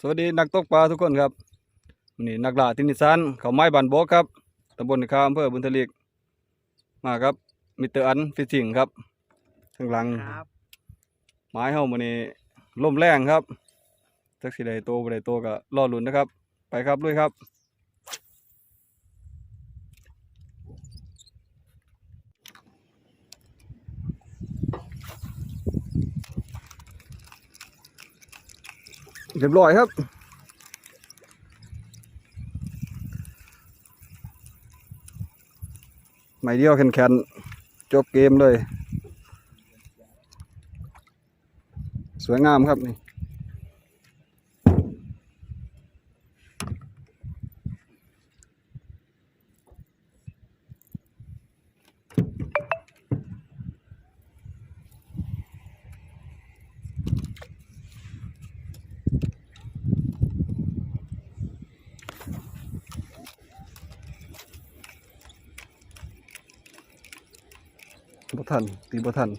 สวัสดีนักตกปลาทุกคนครับวันนี้นักล่าตินิสานเขาไม้บันโบกครับตำบลนาคาอำเภอบุญทลีกมาครับมิสเตอร์อันฟิชชิงครับข้างหลังครับไม้เฮามื้อนี้ลมแรงครับจักสิได้โตบ่ได้โตก็รอลุ้นนะครับ ไปครับลุยครับ เรียบร้อยครับไม่เดียวแข็งๆจบเกมเลย สวยงามครับนี่ บ่ทันตีบ่ทัน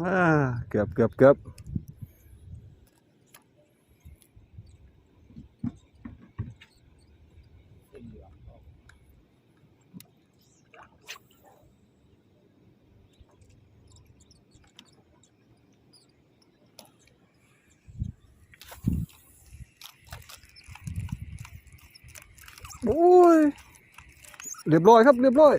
อ่าเกือบเกือบเกือบ โอ้ยเรียบร้อยครับเรียบร้อย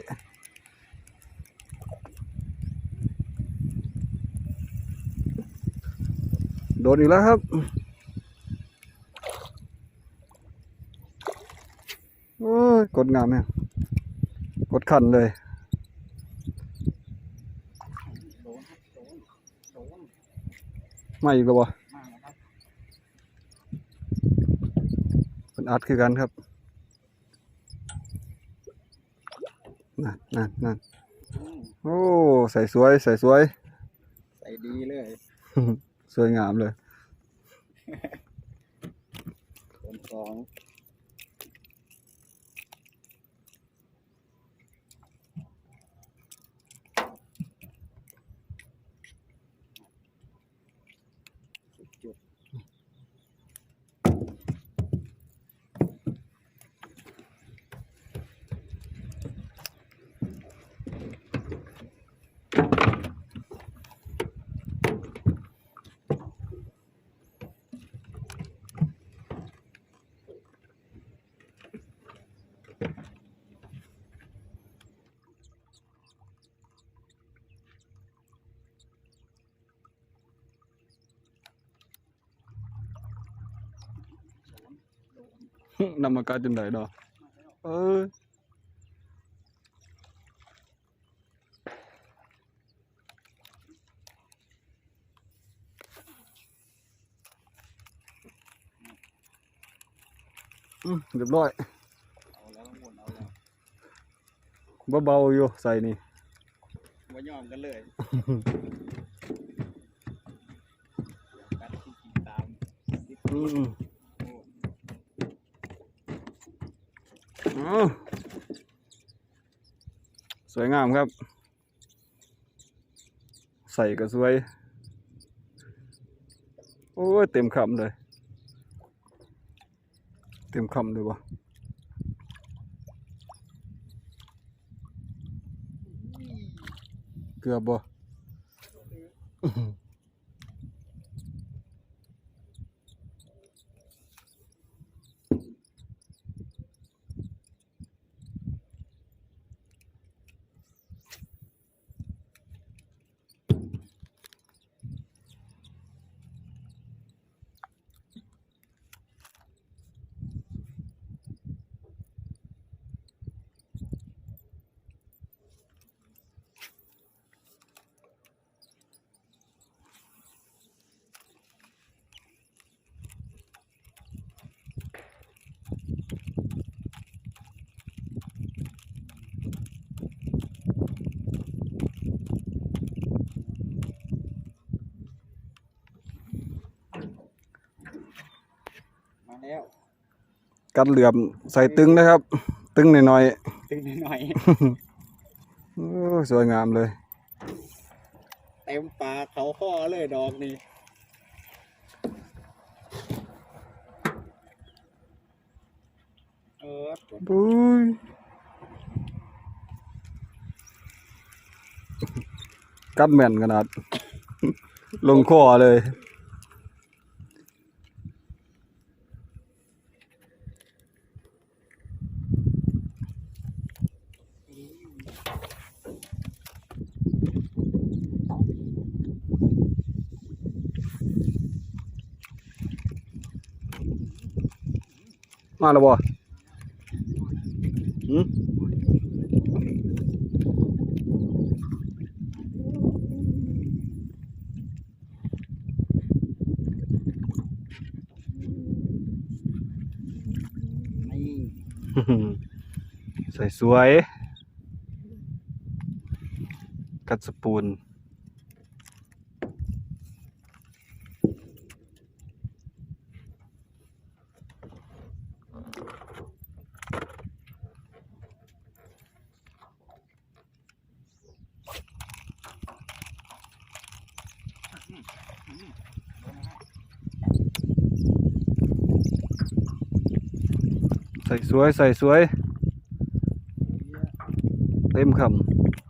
โดนอีกแล้วครับ โอ้ย กดงามเนี่ย กดขันเลย ไม่อีกแล้ววะมากนะครับเป็นอัดคือกันครับ นั่นนั่นนั่นอืมโอ้ใส่สวยใส่สวย ใส่ดีเลย สวยงามเลยโดนสอง นำมากาจนได้ดอกเอออืมเรียบร้อย เอาแล้วข้างบนเอาแล้ว เบาๆอยู่ใส่นี่ มายอมกันเลยกัดที่กินตาม อืม สวยงามครับ ใส่ก็สวย โอ้ยเต็มคำเลย เต็มคำเลยวะเกือบบ่ แล้วกัดเหลือมใส่ตึงนะครับ ตึงหน่อยตึงหน่อยๆโอ้ยสวยงามเลย ๆเต็มปากเขาข้อเลยดอกนี่เออปุ้ยกัดแม่นขนาด ลงคอเลย มาแล้วบ่หืมนี่ใส่สวยกัดสปูน ใส่สวยใส่สวย เต็มคำ